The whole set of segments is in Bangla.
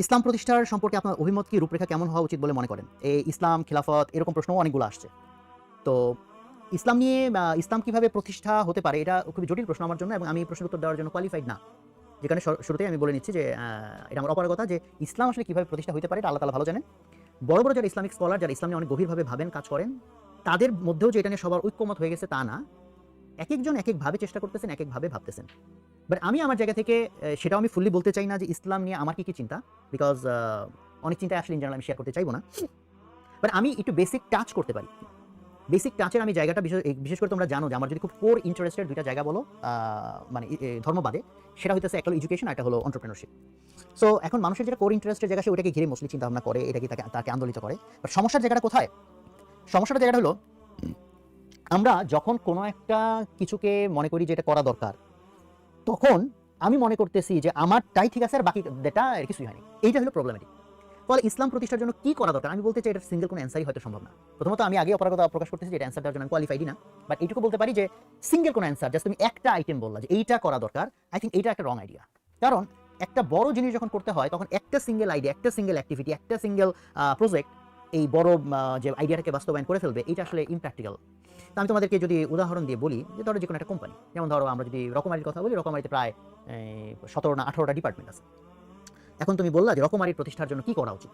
ইসলাম প্রতিষ্ঠার সম্পর্কে আপনার অভিমত কি? রূপরেখা কেমন হওয়া উচিত বলে মনে করেন? এই ইসলাম, খেলাফত, এরকম প্রশ্নও অনেকগুলো আসছে। তো, ইসলাম নিয়ে ইসলাম কীভাবে প্রতিষ্ঠা হতে পারে, এটা খুবই জটিল প্রশ্ন আমার জন্য, এবং আমি প্রশ্নের উত্তর দেওয়ার জন্য কোয়ালিফাইড না। যেখানে শুরু- শুরুতেই আমি বলে নিচ্ছি যে এটা আমার অপারগতা যে, ইসলাম আসলে কীভাবে প্রতিষ্ঠা হতে পারে, এটা আল্লাহ তালা ভালো জানেন। বড় বড় যারা ইসলামিক স্কলার, যারা ইসলাম নিয়ে অনেক গভীরভাবে ভাবেন, কাজ করেন, তাদের মধ্যেও যে এটা নিয়ে সবার ঐক্যমত হয়ে গেছে তা না। এক একজন এক একভাবে চেষ্টা করতেছেন এক একভাবে ভাবতেছেন। বাট আমি আমার জায়গা থেকে সেটাও আমি ফুললি বলতে চাই না যে, ইসলাম নিয়ে আমার কি কি চিন্তা। বিকজ অনেক চিন্তা আসলে ইন জেনারেল আমি শেয়ার করতে চাইব না। বাট আমি একটু বেসিক টাচ করতে পারি। বেসিক টাচের আমি জায়গাটা বিশেষ বিশেষ করে তোমরা জানো যে আমার যদি খুব কোর ইন্টারেস্টের দুইটা জায়গা বলো মানে ধর্মবাদে, সেটা হইতেছে একটা এডুকেশন আর একটা হলো অন্টারপ্রেনারশিপ সো এখন মানুষের যেটা কোর ইন্টারেস্টের জায়গা, সে ওটাকে ঘিরে মুসলিম চিন্তা ভাবনা করে এটাকে তাকে তাকে আন্দোলিত করে। বাট সমস্যার জায়গাটা কোথায়? সমস্যাটা জায়গাটা হলো, আমরা যখন কোনো একটা কিছুকে মনে করি যে এটা করা দরকার, তখন আমি মনে করতেছি যে আমারটাই ঠিক আছে আর বাকি যেটা এর কিছুই হয়নি। এইটা হলো প্রবলেমেটিক ফলে ইসলাম প্রতিষ্ঠার জন্য কি করা দরকার? আমি বলতে চাই এটা সিঙ্গেল কোনো অ্যান্সারই হয়তো সম্ভব না। প্রথমত আমি আগে অপরাগতা প্রকাশ করতেছি যে এটা অ্যান্সার দেওয়ার জন্য আমি কোয়ালিফাইডই না। বাট এইটুকু বলতে পারি যে সিঙ্গেল কোনো অ্যান্সার জাস্ট তুমি একটা আইটেম বললা যে এইটা করা দরকার আই থিঙ্ক এইটা একটা রং আইডিয়া কারণ একটা বড় জিনিস যখন করতে হয়, তখন একটা সিঙ্গেল আইডিয়া একটা সিঙ্গেল অ্যাক্টিভিটি একটা সিঙ্গেল প্রজেক্ট এই বড় যে আইডিয়াটাকে বাস্তবায়ন করে ফেলবে, এটা আসলে ইমপ্র্যাকটিক্যাল তো আমি তোমাদেরকে যদি উদাহরণ দিয়ে বলি, যে ধরো যে কোনো একটা কোম্পানি যেমন ধরো আমরা যদি রকমারির কথা বলি, রকমারিতে প্রায় সতেরো না আঠারোটা ডিপার্টমেন্ট আছে। এখন তুমি বললা যে রকমারির প্রতিষ্ঠার জন্য কি করা উচিত?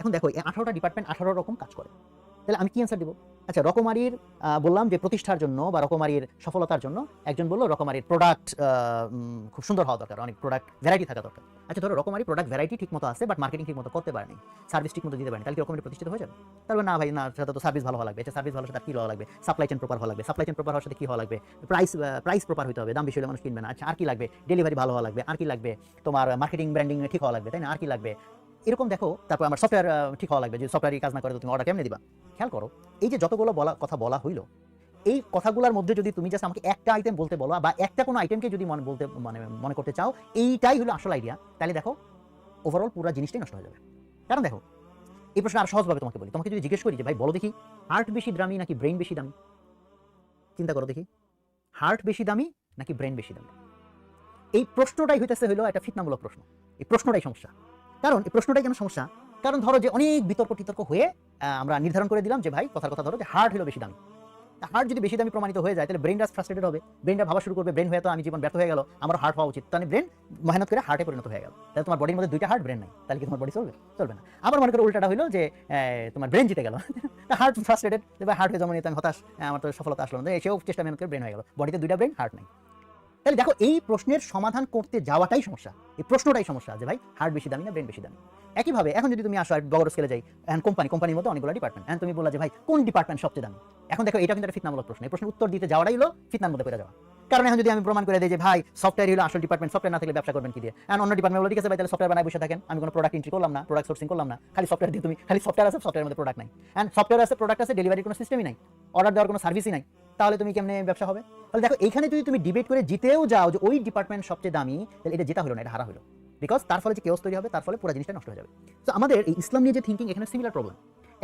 এখন দেখো, এই আঠারোটা ডিপার্টমেন্ট আঠারো রকম কাজ করে। তাহলে আমি কি অ্যান্সার দিব? আচ্ছা রকমারির বললাম যে প্রতিষ্ঠার জন্য বা রকমারির সফলতার জন্য একজন বলল রকমারির প্রোডাক্ট খুব সুন্দর হওয়া দরকার, অনেক প্রোডাক্ট ভ্যারাইটি থাকা দরকার। আচ্ছা ধরো রকমারি প্রোডাক্ট ভ্যারাইটি ঠিক মতো আছে বাট মার্কেটিং ঠিক মতো করতে পারেনি। সার্ভিস ঠিক মতো দিতে পারেনি, তাহলে কি রকমারি প্রতিষ্ঠিত হয়ে যাবে? তারপর না ভাই, না, সেটা তো সার্ভিস ভালো হওয়া লাগবে আচ্ছা সার্ভিস ভালো সাথে কি হওয়া লাগবে? সাপ্লাই চেন প্রপার হওয়া লাগবে সাপ্লাই চেন প্রপার হওয়ার সাথে কি হওয়া লাগবে? প্রাইস প্রাইস প্রপার হতে হবে, দাম বেশি হলে মানুষ কিনবে না। আচ্ছা আর কি লাগবে? ডেলিভারি ভালো হওয়া লাগবে, আর কি লাগবে? তোমার মার্কেটিং ব্র্যান্ডিং ঠিক হওয়া লাগবে, তাই না? আর কি লাগবে? এরকম দেখো, তারপর আমার সফটওয়্যার ঠিক হওয়া লাগবে যে সফটওয়্যারই কাজ না করে তো তুমি অর্ডার কেমনে দিবা? খেয়াল করো, এই যে যতগুলো বলা, কথা বলা হইল, এই কথাগুলোর মধ্যে যদি তুমি জাস্ট আমাকে একটা আইটেম বলতে বলো, বা একটা কোনো আইটেমকে যদি মনে বলতে মানে মনে করতে চাও, এইটাই হলো আসল আইডিয়া তাহলে দেখো ওভারঅল পুরো জিনিসটাই নষ্ট হয়ে যাবে। কারণ দেখো, এই প্রশ্ন আর সহজভাবে তোমাকে বলি, তোমাকে যদি জিজ্ঞেস করি যে, ভাই, বলো দেখি হার্ট বেশি দামি নাকি ব্রেন বেশি দামি? চিন্তা করো দেখি হার্ট বেশি দামি নাকি ব্রেন বেশি দামি? এই প্রশ্নটাই হইতেছে হলো একটা ফিতনামূলক প্রশ্ন, এই প্রশ্নটাই সমস্যা। কারণ এই প্রশ্নটাই কেন সমস্যা? কারণ ধরো যে অনেক বিতর্ক টিতর্ক হয়ে আমরা নির্ধারণ করে দিলাম যে ভাই, কথার কথা ধরো যে হার্ট হলো বেশি দামি। হার্ট যদি বেশি দামি প্রমাণিত হয়ে যায়, তাহলে ব্রেনটা ফ্রাস্ট্রেটেড হবে। ব্রেনটা ভাবা শুরু করবে ব্রেন হয়ে তো আমি জীবন ব্যর্থ হয়ে গেল, আমার হার্ট হওয়া উচিত। তাহলে ব্রেন মেহনত করে হার্টে পরিণত হয়ে গেল তাহলে তোমার বডির মধ্যে দুইটা হার্ট ব্রেন নাই। তাহলে কি তোমার বডি চলবে? চলবে না। আবার মনে করো উল্টাটা হলো যে তোমার ব্রেন জিতে গেল। হার্ট ফ্রাস্ট্রেটেড হার্ট হয়ে যেমন আমি হতাশ, আমার তো সফলতা আসলো না। সেও চেষ্টা মেহনত করে ব্রেন হয়ে গেল। বডিতে দুইটা ব্রেন হার্ট নাই। তাহলে দেখো, এই প্রশ্নের সমাধান করতে যাওয়াটাই সমস্যা। এই প্রশ্নটাই সমস্যা যে ভাই হার্ট বেশি দামি না ব্রেন বেশি দামি। একইভাবে, এখন যদি তুমি আসো আর বড় স্কেলে যাই, এখন কোম্পানি কোম্পানির মধ্যে অনেকগুলো ডিপার্টমেন্ট এখন তুমি বললা যে, ভাই, কোন ডিপার্টমেন্ট সবচেয়ে দামি? এখন দেখো, এটা কিন্তু একটা ফিতনামূলক প্রশ্ন। এই প্রশ্নের উত্তর দিতে যাওয়াটাই হলো ফিতনার মধ্যে পড়ে যাওয়া। কারণ এখন যদি আমি প্রমাণ করে দিই যে, ভাই সফটওয়্যার হলো আসল ডিপার্টমেন্ট সফটওয়্যার না থাকলে ব্যবসা করবেন কি দিয়ে? এখন অন্য ডিপার্টমেন্ট বলে, ঠিক আছে ভাই, তাহলে সফটওয়্যার বানায় বসে থাকেন। আমি কোনো প্রোডাক্ট এন্ট্রি করলাম না প্রোডাক্ট সোর্সিং করলাম না। খালি সফটওয়্যার দিয়ে তুমি, খালি সফটওয়্যার আছে সফটওয়্যার মধ্যে প্রোডাক্ট নাই। অ্যান্ড সফটওয়্যার আছে প্রোডাক্ট আছে ডেলিভারির কোনো সিস্টেমই নাই। অর্ডার দেওয়ার কোনো সার্ভিসই নাই। তাহলে তুমি কেমনে ব্যবসা হবে? তাহলে দেখো, এইখানে যদি তুমি ডিবেট করে জিতেও যাও যে ওই ডিপার্টমেন্ট সবচেয়ে দামি, তাহলে এটা জেতা হলো না, এটা হারা হলো। বিকজ তার ফলে যে কেওস তৈরি হবে, তার ফলে পুরো জিনিসটা নষ্ট হয়ে যাবে। তো আমাদের এই ইসলাম নিয়ে যে থিঙ্কিং এখানে সিমিলার প্রবলেম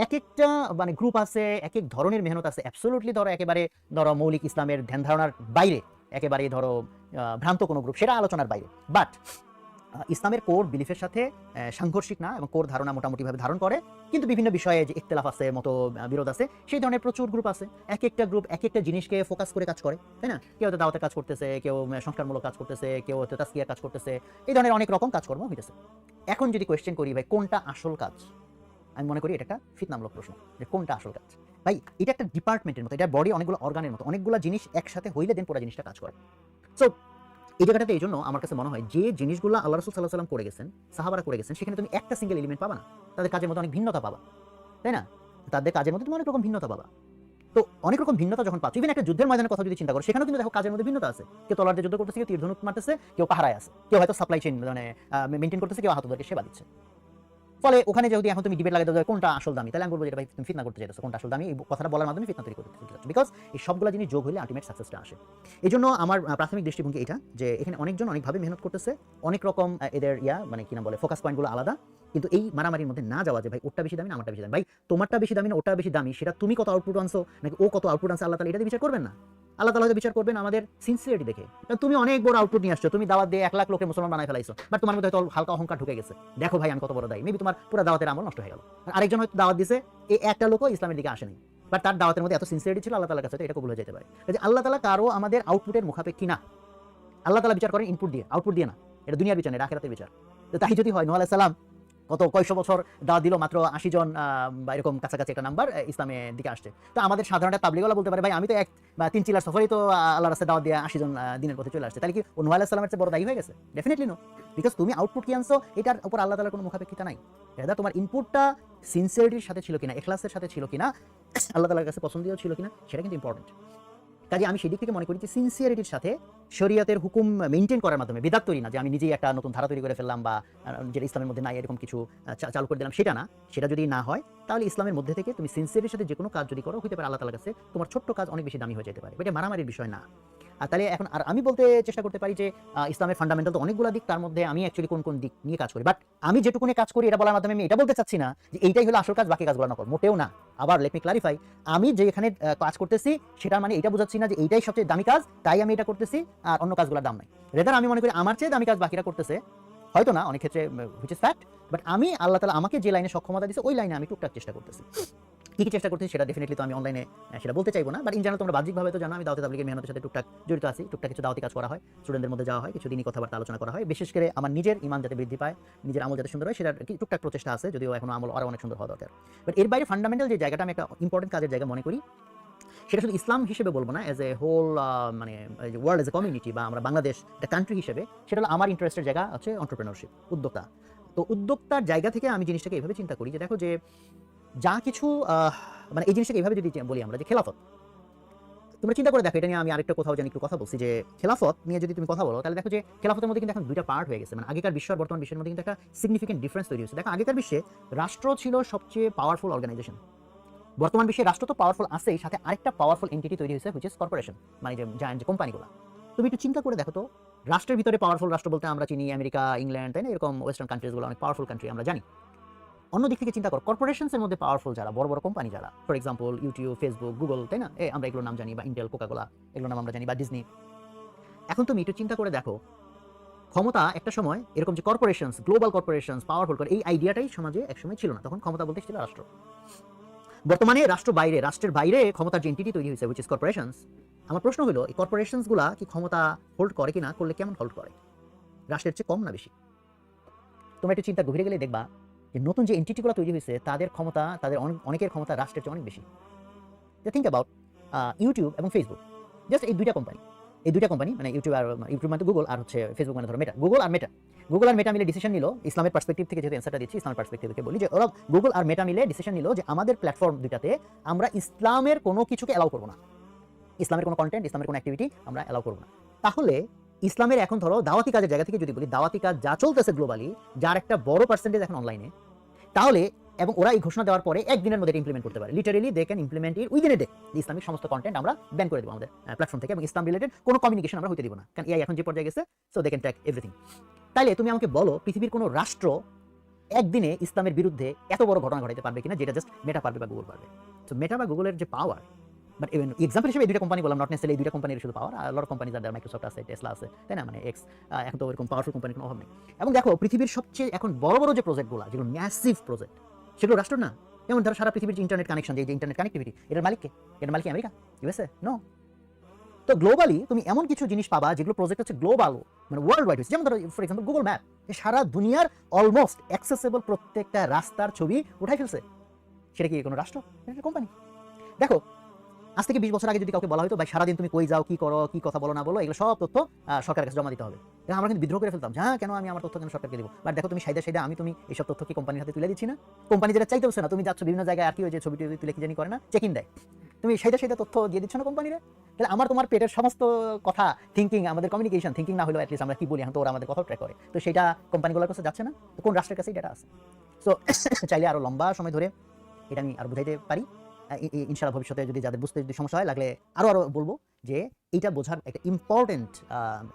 এক একটা মানে গ্রুপ আছে এক এক ধরনের মেহনত আছে অ্যাবসোলুটলি ধরো একেবারে, ধরো মৌলিক ইসলামের ধ্যান ধারণার বাইরে, একেবারে ধরো ভ্রান্ত কোনো গ্রুপ সেটা আলোচনার বাইরে। বাট ইসলামের কোর বিলিফের সাথে সাংঘর্ষিক না এবং কোর ধারণা মোটামুটিভাবে ধারণ করে। কিন্তু বিভিন্ন বিষয়ে যে ইখতলাফ আছে, মতো বিরোধ আছে, সেই ধরনের প্রচুর গ্রুপ আছে। এক একটা গ্রুপ এক একটা জিনিসকে ফোকাস করে কাজ করে, তাই না? কেউ হয়তো দাওয়াতের কাজ করতেছে, কেউ সংস্কারমূলক কাজ করতেছে, কেউ হয়তো তাস্কিয়ার কাজ করতেছে, এই ধরনের অনেক রকম কাজকর্ম হইতেছে। এখন যদি কোয়েশ্চেন করি, ভাই, কোনটা আসল কাজ? আমি মনে করি এটা একটা ফিতনামূলক প্রশ্ন, যে কোনটা আসল কাজ? ভাই, এটা একটা ডিপার্টমেন্টের মতো, এটা বডি অনেকগুলো অর্গানের মতো, অনেকগুলো জিনিস একসাথে হইলে দেন পুরো জিনিসটা কাজ করে। সো এই জায়গাটাতে এই জন্য আমার কাছে মনে হয় যে জিনিসগুলো আল্লাহ রসুল সাল্লাহ সাল্লাম করে গেছেন, সাহাবারা করে গেছেন, সেখানে তুমি একটা সিঙ্গেল এলিমেন্ট পাবা না। তাদের কাজের মধ্যে অনেক ভিন্নতা পাবা, তাই না? তাদের কাজের মধ্যে তুমি অনেক রকম ভিন্নতা পাবা। তো অনেক রকম ভিন্নতা যখন পাচ্ছ ইভেন একটা যুদ্ধের ময়দানের কথা যদি চিন্তা করো সেখানে কিন্তু দেখো কাজের মধ্যে ভিন্নতা আছে। কেউ তলার যুদ্ধ করতেছে, কেউ তীর ধনুক মারতেছে, কেউ পাহারায় আছে, কেউ হয়তো সাপ্লাই চেইন মানে মেনটেন করতেছে, কেউ আহতদেরকে সেবা দিচ্ছে। ফলে ওখানে যদি এখন তুমি ডিবেট লাগাতে কোনটা আসল দামি, তাহলে আমি বলব যেটা ভাই তুমি ফিতনা করতে চাইছো কোনটা আসল দামি, এই কথাটা বলার মাধ্যমে ফিতনা তৈরি করতে চাইছো বিকজ এই সবগুলো জিনিস যোগ হলে আলটিমেট সাকসেসটা আসে। এই জন্য আমার প্রাথমিক দৃষ্টিভঙ্গি এটা, যে এখানে অনেকজন অনেকভাবে মেহনত করতেছে, অনেক রকম এদের ইয়া মানে কি না বলে ফোকাস পয়েন্টগুলো আলাদা। কিন্তু এই মারামারির মধ্যে না যাওয়া যে ভাই ওটা বেশি দামি না আমারটা বেশি দামি। ভাই, তোমারটা বেশি দামি না ওটা বেশি দামি, সেটা তুমি কত আউটপুট আনছো? নাকি ও কত আউটপুট আনছে? আল্লাহ তালা এটা বিচার করবেন না? আল্লাহ তালা বিচার করবেন আমাদের সিনসিয়ারিটি দেখে। তুমি অনেক বড় আউটপুট নিয়ে আসছো, তুমি দাওয়াত দিয়ে এক লাখ লোকের মুসলমান বানাই ফেলাইছো বাট তোমার মধ্যে হয়তো হালকা অহংকার ঢুকে গেছে। দেখো ভাই, আমি কত বড় দায়ী। মেবি তোমার পুরো দাওয়াতের আমল নষ্ট হয়ে গেল। আর আরেকজন হয়তো দাওয়াত দিছে এই একটা লোকও ইসলামের দিকে আসেনি। বাট তার দাওয়াতের মধ্যে এত সিনসিয়ারিটি ছিল, আল্লাহ তালার কাছে এটা কবুল হয়ে যেতে পারে। কাজে আল্লাহ তালা কারও আমাদের আউটপুটের মুখাপেক্ষী না। আল্লাহ তালা বিচার করেন ইনপুট দিয়ে আউটপুট দিয়ে না। এটা দুনিয়ার বিচার না, এটা বিচার। তাই যদি হয় নোয়া সালাম কত কয়শো বছর দাওয়াত দিল মাত্র আশি জন এরকম কাছাকাছি একটা নাম্বার ইসলামের দিকে আসছে। তো আমাদের সাধারণ তাবলিগলা বলতে পারে, ভাই, আমি তো এক বা তিন চিলার সফরেই তো আল্লাহ রাস্তায় দাওয়াত দিয়ে আশি জন দিনের পথে চলে আসছে। তাহলে কি ও নোয়া সালামের চেয়ে বড় দায়ী হয়ে গেছে? ডেফিনেটলি নো বিকজ তুমি আউটপুট কি আনছো, এটার উপর আল্লাহ তালার কোনো মুখাপেক্ষিতা নাই। দাদা, তোমার ইনপুটটা সিনসিয়ারিটির সাথে ছিল কিনা, এখলাসের সাথে ছিল কিনা, আল্লাহ তালার কাছে পছন্দীয় ছিল কিনা, সেটা কিন্তু ইম্পর্টেন্ট কাজে আমি সেদিক থেকে মনে করি যে সিনসিয়ারিটির সাথে শরীয়তের হুকুম মেনটেন করার মাধ্যমে, বেদাত তৈরি না যে আমি নিজেই একটা নতুন ধারা তৈরি করে ফেললাম বা যেটা ইসলামের মধ্যে নাই, এরকম কিছু চালু করে দিলাম, সেটা না। সেটা যদি না হয়, তাহলে ইসলামের মধ্যে থেকে তুমি সিনসিয়ারির সাথে যে কোনো কাজ যদি করো হতে পারে আল্লাহ তালার কাছে তোমার ছোট্ট কাজ অনেক বেশি দামি হয়ে যেতে পারে। এটা মারামারির বিষয় না। আর তাহলে এখন আর আমি বলতে চেষ্টা করতে পারি যে ইসলামের ফান্ডামেন্টাল তো অনেকগুলো দিক, তার মধ্যে আমি অ্যাকচুয়ালি কোন কোন দিক নিয়ে কাজ করি। বাট আমি যেটুকুনি কাজ করি, এটা বলার মাধ্যমে আমি এটা বলতে চাচ্ছি না যে এইটাই হলো আসল কাজ, বাকি কাজগুলো না কর মোটেও না। আবার লেট মি ক্লারিফাই আমি যে এখানে কাজ করতেছি সেটা মানে এটা বোঝাচ্ছি না যে এইটাই সবচেয়ে দামি কাজ, তাই আমি এটা করতেছি, আর অন্য কাজগুলোর দাম নাই। রেদার আমি মনে করি আমার চেয়ে দামি কাজ বাকিরা করতেছে। হয়তো না, অনেক ক্ষেত্রে হুইচ ইস ফ্যাক্ট বাট আমি আল্লাহ তালা আমাকে যে লাইনে সক্ষমতা দিচ্ছে ওই লাইনে আমি টুকটাক চেষ্টা করতেছি। কি কি চেষ্টা করতেছি সেটা ডেফিনেটলি তো আমি অনলাইনে সেটা বলতে চাইব না। বাট ইন জেনারেল তোমরা বাহ্যিকভাবে তো জানো, আমি দাওয়াতে তাবলিগের মেহনতের সাথে টুকটাক জড়িত আছি। টুকটাক কিছু দাওয়াতি কাজ করা হয় স্টুডেন্টদের মধ্যে যাওয়া হয় কিছু দিনই কথাবার্তা আলোচনা করা হয়। বিশেষ করে আমার নিজের ইমান যাতে বৃদ্ধি পায়, নিজের আমল যাতে সুন্দর হয় সেটা কি টুকটাক প্রচেষ্টা আছে, যদিও এখন আমল আরও অনেক সুন্দর হওয়া দরকার। বাট এর বাইরে ফান্ডামেন্টাল যে জায়গাটা, আমি একটা ইম্পর্টেন্ট কাজের জায়গা মনে করি, সেটা শুধু ইসলাম হিসেবে বলব না এজ এ হোল মানে ওয়ার্ল্ড এজ এ কমিউনিটি বা আমরা বাংলাদেশ একটা কান্ট্রি হিসেবে, সেটা হলো আমার ইন্টারেস্টের জায়গা হচ্ছে অন্টারপ্রেনারশিপ উদ্যোক্তা। তো উদ্যোক্তার জায়গা থেকে আমি জিনিসটাকে এভাবে চিন্তা করি যে, দেখো যে যা কিছু মানে এই জিনিসটাকে এভাবে যদি বলি আমরা, যে খেলাফত। তোমরা চিন্তা করে দেখো, এটা নিয়ে আমি আরেকটা কোথাও জানি একটু কথা বলছি, যে খেলাফত নিয়ে যদি তুমি কথা বলো, তাহলে দেখো যে খেলাফতের মধ্যে কিন্তু এখন দুইটা পার্ট হয়ে গেছে। মানে আগেকার বিশ্ব আর বর্তমান বিশ্বের মধ্যে কিন্তু একটা সিগনিফিকেন্ট ডিফারেন্স তৈরি হয়েছে। দেখো, আগেকার বিশ্বে রাষ্ট্র ছিল সবচেয়ে পাওয়ারফুল অর্গানাইজেশন বর্তমান বিশ্বে রাষ্ট্র তো পাওয়ারফুল আছেই, সাথে আরেকটা পাওয়ারফুল এন্টিটি তৈরি হয়েছে হুইচ ইস কর্পোরেশন মানে যে জায়ান্ট যে কোম্পানিগুলো তুমি একটু চিন্তা করে দেখো তো, রাষ্ট্রের ভিতরে পাওয়ারফুল রাষ্ট্র বলতে আমরা চিনি, আমেরিকা, ইংল্যান্ড, তাই না? এরকম ওয়েস্টার্ন কান্ট্রিজগুলো অনেক পাওয়ারফুল কান্ট্রি আমরা জানি। অন্য দিক থেকে চিন্তা করো কর্পোরেশনসের মধ্যে পাওয়ারফুল যারা, বড় বড় কোম্পানি যারা for example YouTube Facebook Google তাই না? এ, আমরা এগুলোর নাম জানি, বা ইন্টেল কোকাকোলা এগুলোর নাম আমরা জানি, বা ডিজনি এখন তুমি একটু চিন্তা করে দেখো, ক্ষমতা একটা সময় এরকম যে কর্পোরেশনস গ্লোবাল কর্পোরেশনস পাওয়ারফুল করে, এই আইডিয়াটাই সমাজে একসময় ছিল না, তখন ক্ষমতা বলতে ছিল রাষ্ট্র। বর্তমানে রাষ্ট্র বাইরে, রাষ্ট্রের বাইরে ক্ষমতার যে এন্টিটি তৈরি হয়েছে উইচ ইস কর্পোরেশনস আমার প্রশ্ন হলো, এই কর্পোরেশনসগুলা কি ক্ষমতা হোল্ড করে কিনা, করলে কেমন হোল্ড করে? রাষ্ট্রের চেয়ে কম না বেশি? তোমরা একটু চিন্তা গভীরে গেলে দেখবা যে নতুন যে এন্টিটিগুলো তৈরি হয়েছে, তাদের ক্ষমতা, তাদের অনেকের ক্ষমতা রাষ্ট্রের চেয়ে অনেক বেশি। থিঙ্ক অ্যাবাউট ইউটিউব এবং ফেসবুক জাস্ট এই দুইটা কোম্পানি এই দুইটা কোম্পানি মানে ইউটিউব আর ইউটিউব মানে গুগল আর হচ্ছে ফেসবুক মানে ধরো মেটা গুগল আর মেটা গুগল আর মেটা মিলে ডিসিশন নিল, ইসলামের পার্সপেক্টিভ থেকে যেহেতু অ্যান্সারটা দিচ্ছি, ইসলামের পার্সপেক্টিভ থেকে বলি যে, ওরা গুগল আর মেটা মিলে ডিসিশন নিল যে আমাদের প্ল্যাটফর্ম দুইটাতে আমরা ইসলামের কোনো কিছুকে অ্যালাউ করব না। ইসলামের কোনো কন্টেন্ট ইসলামের কোনো অ্যাক্টিভিটি আমরা অ্যালাউ করব না। তাহলে ইসলামের এখন ধরো দাওয়াতি কাজের জায়গা থেকে যদি বলি, দাওয়াতি কাজ যা চলতেছে গ্লোবালি যার একটা বড় পার্সেন্টেজ এখন অনলাইনে তাহলে এবং ওরা এই ঘোষণা দেওয়ার পরে একদিনের মধ্যে ইমপ্লিমেন্ট করতে পারে। Literally they can implement it within a day Islamic সমস্ত কন্টেন্ট আমরা ব্যান করে দেবো আমাদের প্ল্যাটফর্ম থেকে এবং ইসলাম রিলেটেড কোনো কমিউনিকেশন আমরা হতে দিব না। কারণ এআই এখন যে পর্যায়ে গেছে so they can track everything তাইলে তুমি আমাকে বলো, পৃথিবীর কোনো রাষ্ট্র একদিনে ইসলামের বিরুদ্ধে এত বড় ঘটনা ঘটাতে পারবে কিনা, যেটা জাস্ট মেটা পারবে বা গুগল পারবে? তো মেটা বা গুগলের যে পাওয়ার বাট ইভেন এক্সাম্পল হিসেবে এই দুইটা কোম্পানি বললাম নট নেসেলি এই দুইটা কোম্পানির শুধু পাওয়ার আর লট কোম্পানি যাদের মাইক্রোসফট আছে টেসলা আছে, তাই না? মানে এক্স এখন তো এরকম পাওয়ারফুল কোম্পানির কোনো অভাব নেই। এবং দেখো, পৃথিবীর সবচেয়ে এখন বড় বড় যে প্রজেক্টগুলো যেগুলো ম্যাসিভ প্রজেক্ট সেগুলো রাষ্ট্র না। যেমন ধরো সারা পৃথিবীর যে ইন্টারনেট কানেকশন যে ইন্টারনেট কানেক্টিভিটি এটার মালিককে এটার মালিক আমেরিকা? ইউএসএ নো তো গ্লোবালি তুমি এমন কিছু জিনিস পাবা, যেগুলো প্রজেক্ট হচ্ছে গ্লোবাল মানে ওয়ার্ল্ড ওয়াইড যেমন ধরো ফর এক্সাম্পল গুগল ম্যাপ সারা দুনিয়ার অলমোস্ট অ্যাক্সেসেবল প্রত্যেকটা রাস্তার ছবি উঠাই ফেলছে। সেটা কি কোনো রাষ্ট্র? কোম্পানি দেখো আজ থেকে বিশ বছর আগে যদি কাউকে বলা হতো ভাই, সারাদিন তুমি কই যাও, কি করো, কি কথা বলো, না বলো, এগুলো সব তথ্য সরকারের কাছে জমা দিতে হবে। এবং আমরা কিন্তু বিদ্রোহ করে ফেলতাম হ্যাঁ কেন আমি আমার তথ্য কেন সরকারকে দিব? বাট দেখো, তুমি সাইডে সাইডে আমি তুমি এইসব তথ্য কি কোম্পানির হাতে তুলে দিচ্ছি না? কোম্পানি যেটা চাইতেছে না, তুমি যাচ্ছ বিভিন্ন জায়গায় আর কি ওই যে ছবিটি তুলে কি জানি করে না চেক ইন দেয়। তুমি সাইডে সাইডে তথ্য দিয়ে দিচ্ছ না কোম্পানিরে? তাহলে আমার তোমার পেটের সমস্ত কথা থিঙ্কিং আমাদের কমিউনিকেশন থিঙ্কিং না হলেও অ্যাটলিস্ট আমরা কি বলি? এখন তো ওরা আমাদের কথা ট্র্যাক করে। তো সেটা কোম্পানিগুলোর কাছে যাচ্ছে না? তো কোন রাষ্ট্রের কাছেই ডেটা আছে? সো চাইলে আরও লম্বা সময় ধরে এটা আমি আরও বুঝাইতে পারি। আহ, ই- ই- ইনশাআল্লাহ ভবিষ্যতে যদি যাদের বুঝতে যদি সমস্যা হয় লাগলে আরও আরও বলব যে এটা বোঝার একটা ইম্পর্টেন্ট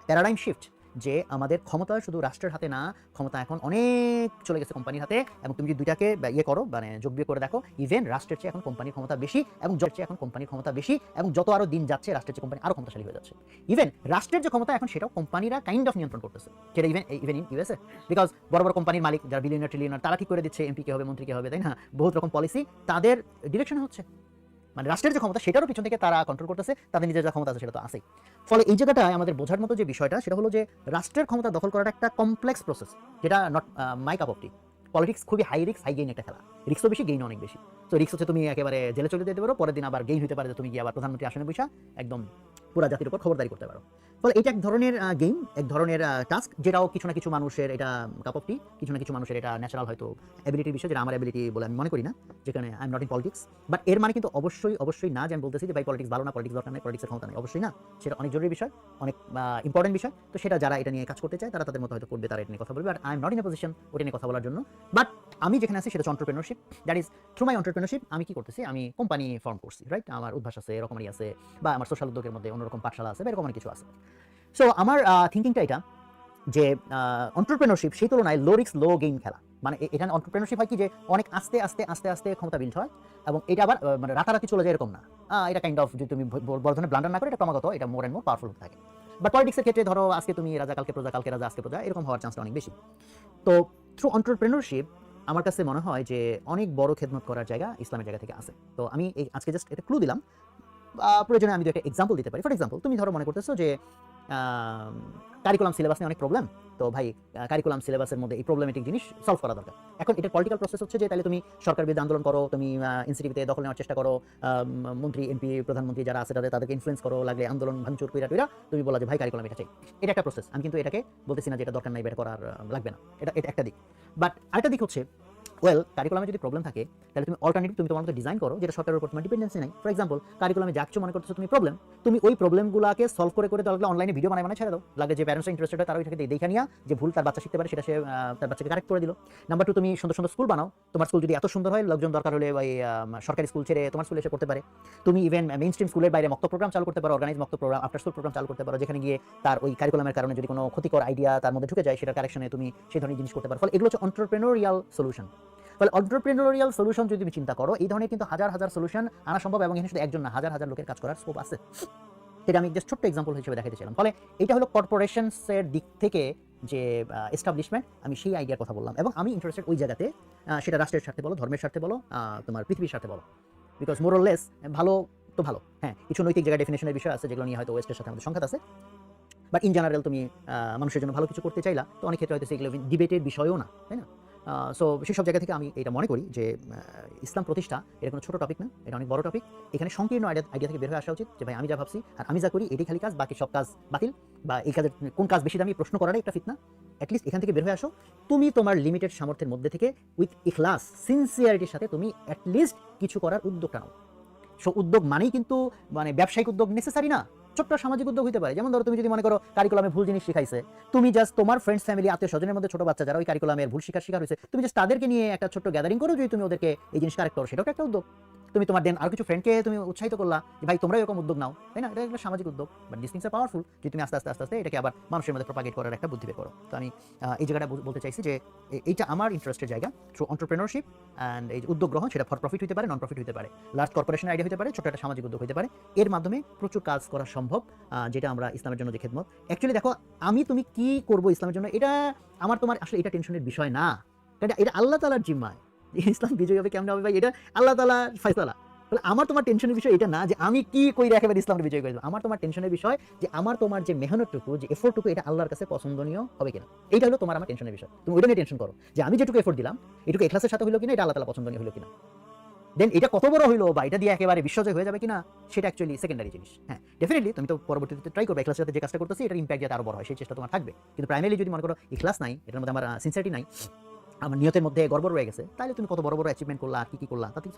প্যারাডাইম শিফট যে আমাদের ক্ষমতা শুধু রাষ্ট্রের হাতে না, ক্ষমতা এখন অনেক চলে গেছে কোম্পানির হাতে। এবং তুমি যদি দুইটাকে ইয়ে করো মানে যোগ বিয়োগ করে দেখো ইভেন রাষ্ট্রের চেয়ে এখন কোম্পানির ক্ষমতা বেশি এবং যত চেয়ে এখন কোম্পানির ক্ষমতা বেশি এবং যত আরও দিন যাচ্ছে, রাষ্ট্রের চেয়ে কোম্পানি আরও ক্ষমতাশালী হয়ে যাচ্ছে। ইভেন রাষ্ট্রের যে ক্ষমতা এখন সেটাও কোম্পানিরা কাইন্ড অফ নিয়ন্ত্রণ করতেছে। সেটা even even in USA because বড় বড় কোম্পানির মালিক, যারা বিলিয়নার ট্রিলিয়নার তারা ঠিক করে দিচ্ছে? এমপি কে হবে, মন্ত্রী কে হবে, তাই না? বহুত রকম পলিসি তাদের ডিরেকশন হচ্ছে। মানে রাষ্ট্রের যে ক্ষমতা, সেটারও পিছন থেকে তারা কন্ট্রোল করতেছে, তাদের নিজের যা ক্ষমতা আছে সেটা তো আসেই ফলে এই জায়গাটায় আমাদের বোঝার মতো যে বিষয়টা, সেটা হলো যে রাষ্ট্রের ক্ষমতা দখল করাটা একটা কমপ্লেক্স প্রসেস যেটা not my cup of politics খুবই হাই রিক্স হাই গেইন একটা খেলা। রিক্সও বেশি গেইন অনেক বেশি। তো রিক্স হচ্ছে তুমি একেবারে জেলে চলে যেতে পারো, পরের দিন আবার গেইন হতে পারে যে তুমি গিয়ে আবার প্রধানমন্ত্রী আসনে বসা একদম পুরা জাতির উপর খবরদারি করতে পারো। ফলে এটা এক ধরনের গেম এক ধরনের টাস্ক যেটাও কিছু না কিছু মানুষের এটা কাপ কিছু না কিছু মানুষের এটা ন্যাচারাল হয়তো অ্যাবিলিটির বিষয়, যেটা আমার অ্যাবিলিটি বলে আমি মনে করি না, যেখানে I am not in politics but এর মানে কিন্তু অবশ্যই অবশ্যই না যে আমি বলতেছি যে, ভাই পলিটিক্স ভালো না পলিটিক্স দরকার নেই পলিটিক্সের ক্ষমতা নেই। অবশ্যই না, সেটা অনেক জরুরি বিষয়, অনেক ইম্পর্টেন্ট বিষয়। তো সেটা যারা এটা নিয়ে কাজ করতে চায়, তারা তাদের মতো হয়তো করবে, তারা এটা নিয়ে কথা বলবে আর I am not in a position ওটা নিয়ে কথা বলার জন্য। বাট আমি যেখানে আছি, সেটা হচ্ছে entrepreneurship that is through my entrepreneurship আমি কি করতেছি, আমি কোম্পানি ফর্ম করছি রাইট আমার উদ্ভাস আছে, এরকমই আছে, বা আমার সোশ্যাল উদ্যোগের মধ্যে অন্যরকম পাঠশালা আছে এরকম অনেক কিছু আছে। সো আমার থিঙ্কিংটা এটা যে অন্টারপ্রেনারশিপ সেই তুলনায় লো রিক্স লো গেইন খেলা। মানে এখানে অন্টারপ্রেনারশিপ হয় কি যে, অনেক আস্তে আস্তে আস্তে আস্তে ক্ষমতা বিল্ড হয় এবং এটা আবার মানে রাতারাতি চলে যায় এরকম না। এটা কাইন্ড অফ যদি তুমি বড় ধরনের ব্লান্ডার না করে, এটা ক্রমাগত এটা মোর অ্যান্ড মোর পাওয়ারফুল হতে থাকে। বাট পলিটিক্সের ক্ষেত্রে ধরো, আজকে তুমি রাজা, কালকে প্রজা, কালকে রাজা, আজকে প্রজা, এরকম হওয়ার চান্সটা অনেক বেশি। তো থ্রু অন্টারপ্রেনারশিপ আমার কাছে মনে হয় যে, অনেক বড় খেদমত করার জায়গা ইসলামের জায়গা থেকে আছে। তো আমি এই, আজকে জাস্ট এটা ক্লু দিলাম প্রয়োজনে আমি একটা এক্সাম্পল দিতে পারি। ফর এক্সাম্পল তুমি ধরো মনে করতেছো যে কারিকুলাম সিলেবাস নিয়ে অনেক প্রবলেম তো ভাই কারিকুলাম সিলেবাসের মধ্যে এই প্রবলেমেটিক জিনিস সলভ করা দরকার। এখন এটা পলিটিক্যাল প্রসেস হচ্ছে যে তাহলে তুমি সরকার বিরুদ্ধে আন্দোলন করো, তুমি ইনস্টিটিউটে দখল নেওয়ার চেষ্টা করো মন্ত্রী এমপি প্রধানমন্ত্রী যারা আছে তাদের, তাদেরকে ইনফ্লুয়েন্স করো, লাগলে আন্দোলন ভাঙচুর কইরা টুইরা তুমি বলা যে, ভাই কারিকুলাম এটা চাই। এটা একটা প্রসেস আমি কিন্তু এটাকে বলতেছি না যে, এটা দরকার নাই এটা করার লাগবে না। এটা এটা একটা দিক। বাট আরেকটা দিক হচ্ছে ওয়েল কারিকুলামে যদি প্রবলেম থাকে, তাহলে তুমি অল্টারনেটিভ তুমি তোমার মতো ডিজাইন করো, যেটা সরকারের উপর তোমার ডিপেন্ডেন্সি নাই। ফর এক্সাম্পল কারিকুলামে যা কিছু মনে করতেছো তুমি প্রবলেম তুমি ওই প্রবলেমগুলোকে সলভ করে করে তাহলে অনলাইনে ভিডিও বানায় বানায় ছেড়ে দাও। লাগে যে প্যারেন্টস ইন্টারেস্টেড হয় তারা ওইটাকে দেখে নিয়ে যে ভুল তার বাচ্চা শিখতে পারে, সেটা সে তার বাচ্চাকে কারেক্ট করে দিল। নাম্বার টু তুমি সুন্দর সুন্দর স্কুল বানাও। তোমার স্কুল যদি এত সুন্দর হয়, লোকজন দরকার হলে ওই সরকারি স্কুল ছেড়ে তোমার স্কুলে এসে করতে পারে। তুমি ইভেন মেইন স্ট্রিম স্কুলের বাইরে মক্ত প্রোগ্রাম চালু করতে পারো অর্গানাইজ মক্ত প্রোগ্রাম আফটার স্কুল প্রোগ্রাম চালু করতে পারো, যেখানে গিয়ে তার ওই কারিকুলামের কারণে যদি কোনো ক্ষতিকর আইডিয়া তার মধ্যে ঢুকে যায় সেটা কারেকশনে তুমি সেই ধরনের জিনিস করতে পারো। ফলে এগুলো হচ্ছে অন্টারপ্রেনোরিয়াল সলিউশন ফলে অন্টারপ্রেনোরিয়াল সলিউশন যদি তুমি চিন্তা করো, এই ধরনের কিন্তু হাজার হাজার সলিউশন আনা সম্ভব এবং এখানে শুধু একজন না, হাজার হাজার লোকের কাজ করার স্কোপ আছে। এটা আমি জাস্ট ছোট্ট এক্সাম্পল হিসেবে দেখাতেছিলাম ফলে এটা হলো কর্পোরেশনসের দিক থেকে যে এস্টাবলিশমেন্ট আমি সেই আইডিয়ার কথা বললাম এবং আমি ইন্টারেস্টেড ওই জায়গাতে সেটা রাষ্ট্রের স্বার্থে বলো, ধর্মের স্বার্থে বলো তোমার পৃথিবীর স্বার্থে বলো। বিকজ মোরলেস ভালো তো ভালো হ্যাঁ কিছু নৈতিক জায়গা ডেফিনেশনের বিষয় আছে যেগুলো নিয়ে হয়তো ওয়েস্টের সাথে আমাদের সংঘাত আছে। বাট ইন জেনারেল তুমি মানুষের জন্য ভালো কিছু করতে চাইলা, তো অনেক ক্ষেত্রে হয়তো সেগুলো ডিবেটের বিষয়ও না, তাই না? সো সেই সব জায়গা থেকে আমি এটা মনে করি যে ইসলাম প্রতিষ্ঠা, এটা কোনো ছোট টপিক না, এটা অনেক বড় টপিক এখানে সংকীর্ণ আইডিয়া আইডিয়া থেকে বের হয়ে আসা উচিত যে, ভাই, আমি যা ভাবছি, আর আমি যা করি এটাই খালি কাজ, বাকি সব কাজ বাতিল, বা এই কাজের কোন কাজ বেশি দামি, প্রশ্ন করাটাই একটা ফিতনা অ্যাটলিস্ট এখান থেকে বের হয়ে আসো। তুমি তোমার লিমিটেড সামর্থ্যের মধ্যে থেকে উইথ ইখলাস সিনসিয়ারিটির সাথে তুমি অ্যাটলিস্ট কিছু করার উদ্যোগটা নাও। সো উদ্যোগ মানেই কিন্তু মানে ব্যবসায়িক উদ্যোগ নেসেসারি না। ছোট্ট সামাজিক উদ্যোগ হতে পারে। যেমন ধরো তুমি যদি মনে করো কারিকুলামে ভুল জিনিস শিখাইছে, তুমি জাস্ট তোমার ফ্রেন্ডস ফ্যামিলি আত্মীয় স্বজনের মধ্যে ছোট বাচ্চা যারা ওই কারিকুলামের ভুল শিকার শিকার হয়েছে তুমি জাস্ট তাদেরকে নিয়ে একটা ছোট্ট গ্যাদারিং করো, যদি তুমি ওদেরকে এই জিনিস কারেক্ট করো, সেটাও একটা উদ্যোগ। তুমি তোমার দেন আর কিছু ফ্রেন্ডকে তুমি উৎসাহিত করলা ভাই তোমরা এরকম উদ্যোগ নাও। তাই না? এটা একটা সামাজিক উদ্যোগ। But this things are powerful যে, তুমি আস্তে আস্তে আস্তে আস্তে এটাকে আবার মানুষের মধ্যে প্রপাগেট করার একটা বুদ্ধি করো। তো আমি এই জায়গাটা বলতে চাইছি যে এইটা আমার ইন্টারেস্টের জায়গা থ্রু অন্টারপ্রেনারশিপ অ্যান্ড এই উদ্যোগ গ্রহণ, সেটা ফর প্রফিট হতে পারে নন প্রফিট হতে পারে। লার্জ কর্পোরেশন আইডিয়া হতে পারে ছোট একটা সামাজিক উদ্যোগ হতে পারে। এর মাধ্যমে প্রচুর কাজ করা সম্ভব যেটা আমরা ইসলামের জন্য যে খেদমত। অ্যাকচুয়ালি দেখো, আমি তুমি কি করব ইসলামের জন্য, এটা আমার তোমার আসলে এটা টেনশনের বিষয় না। এটা এটা আল্লাহ তালার জিম্মায়। ইসলাম বিজয়ী হবে, কেমন হবে ভাই? এটা আল্লাহ তালা ফয়সালা। তাহলে আমার তোমার টেনশনের বিষয় এটা না যে আমি কি কই একেবারে ইসলামের বিজয় করে আমার তোমার টেনশনের বিষয় যে আমার তোমার যে মেহনতটুকু, যে এফোর্টটুকু এটা আল্লাহর কাছে পছন্দনীয় হবে কিনা? এটা হলো তোমার আমার টেনশনের বিষয়। তুমি ওইটা নিয়ে টেনশন করো যে আমি যেটুকু এফোর্ট দিলাম, এটুকু এক্লাসের সাথে হলো কিনা, এটা আল্লাহ তালা পছন্দনীয় হলো কিনা? দেন এটা কত বড় হইল বা এটা দিয়ে একেবারে বিশ্বজয় হয়ে যাবে কিনা, সেটা অ্যাকচুয়ালি সেকেন্ডারি জিনিস। হ্যাঁ ডেফিনেটলি তুমি তো পরবর্তীতে ট্রাই করবে এক্লাসের সাথে যে কাজটা করতেছি, এটার ইম্প্যাক্ট যাতে আরও বড় হয়, সেই চেষ্টা তোমার থাকবে। কিন্তু প্রাইমারি যদি মনে করো ইখলাস নাই, এটার মধ্যে আমার সিনসিয়ারিটি নাই আমার নিয়তের মধ্যে গর্ব রয়ে গেছে। তাহলে তুমি কত বড় বড় অ্যাচিভমেন্ট করলা আর কি কি করলা? তাতে